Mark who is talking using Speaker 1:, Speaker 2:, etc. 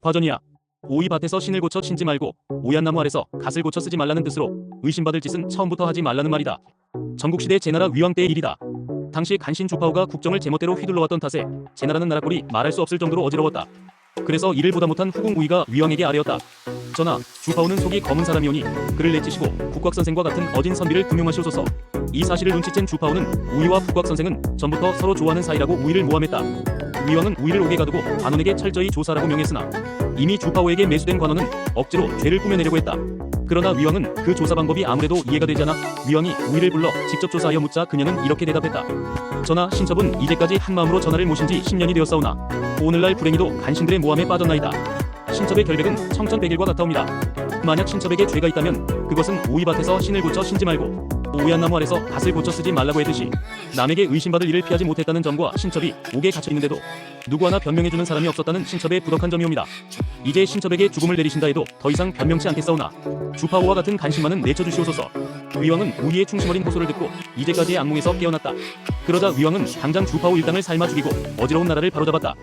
Speaker 1: 화전이야. 오이 밭에서 신을 고쳐 신지 말고 오얏 나무 아래서 갓을 고쳐 쓰지 말라는 뜻으로 의심받을 짓은 처음부터 하지 말라는 말이다. 전국시대 제나라 위왕 때의 일이다. 당시 간신 주파오가 국정을 제멋대로 휘둘러왔던 탓에 제나라는 나라꼴이 말할 수 없을 정도로 어지러웠다. 그래서 이를 보다 못한 후궁 우이가 위왕에게 아뢰었다. 전하, 주파오는 속이 검은 사람이오니 그를 내치시고 국곽 선생과 같은 어진 선비를 등용하시옵소서. 이 사실을 눈치챈 주파오는 우이와 국곽 선생은 전부터 서로 좋아하는 사이라고 우이를 모함했다. 위왕은 우이를 옥에 가두고 관원에게 철저히 조사라고 명했으나 이미 주파오에게 매수된 관원은 억지로 죄를 꾸며내려고 했다. 그러나 위왕은 그 조사 방법이 아무래도 이해가 되지 않아 위왕이 우이를 불러 직접 조사하여 묻자 그녀는 이렇게 대답했다. 전하 신첩은 이제까지 한마음으로 전하를 모신 지 10년이 되었사오나 오늘날 불행히도 간신들의 모함에 빠졌나이다. 신첩의 결백은 청천백일과 같아옵니다. 만약 신첩에게 죄가 있다면 그것은 오이밭에서 신을 고쳐 신지 말고 오얏나무 아래서 갓을 고쳐 쓰지 말라고 했듯이 남에게 의심받을 일을 피하지 못했다는 점과 신첩이 옥에 갇혀 있는데도 누구 하나 변명해주는 사람이 없었다는 신첩의 부덕한 점이옵니다. 이제 신첩에게 죽음을 내리신다 해도 더 이상 변명치 않겠사오나 주파오와 같은 간신만은 내쳐주시옵소서. 위왕은 우리의 충심 어린 호소를 듣고 이제까지의 악몽에서 깨어났다. 그러자 위왕은 당장 주파오 일당을 삶아 죽이고 어지러운 나라를 바로잡았다.